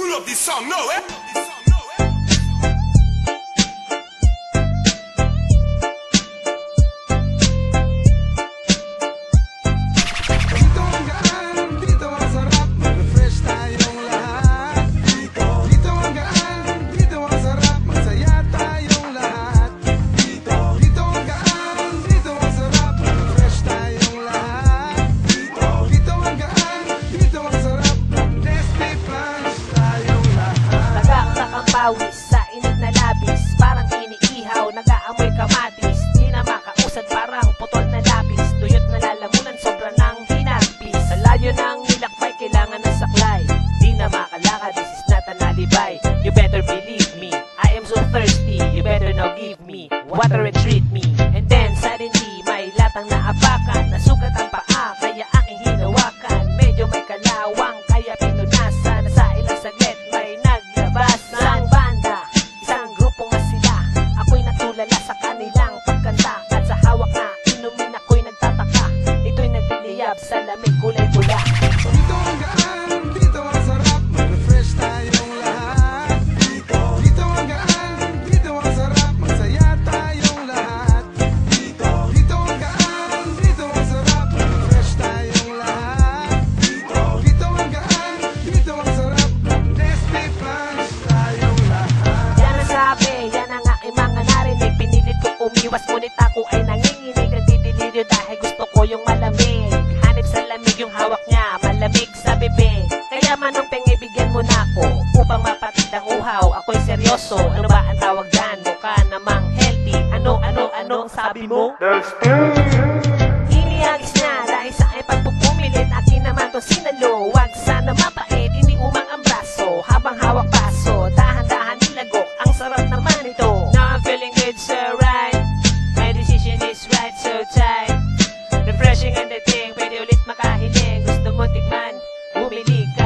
Pull up this song no, eh? Pawis sa init na labis Parang iniihaw, nag-aamoy kamatis. Di na makausad, parang putol na lapis. Tuyot na lalamunan, sobra ng hinagpis Sa layo ng nilakbay, kailangan ng saklay. Di na makalakad, this is not an alibay. You better believe me, I am so thirsty. You better now give me water and treat me kanilang pagkanta. At sa hawak na inumin ako'y nagtataka. Ito'y nagliliyab sa lamig kulay pula Umiwas, ngunit ako ay nanginginig. Nagdidelirio dahil gusto ko yung malamig. Hanip sa lamig yung hawak niya, malamig sa bibig. Kaya manong pengi bigyan mo na ako Upang mapatid ang uhaw, ako'y seryoso Ano ba ang tawag dyan? Mukha namang healthy. Ano, ano, ano ang sabi mo? Iniagis Dominicana.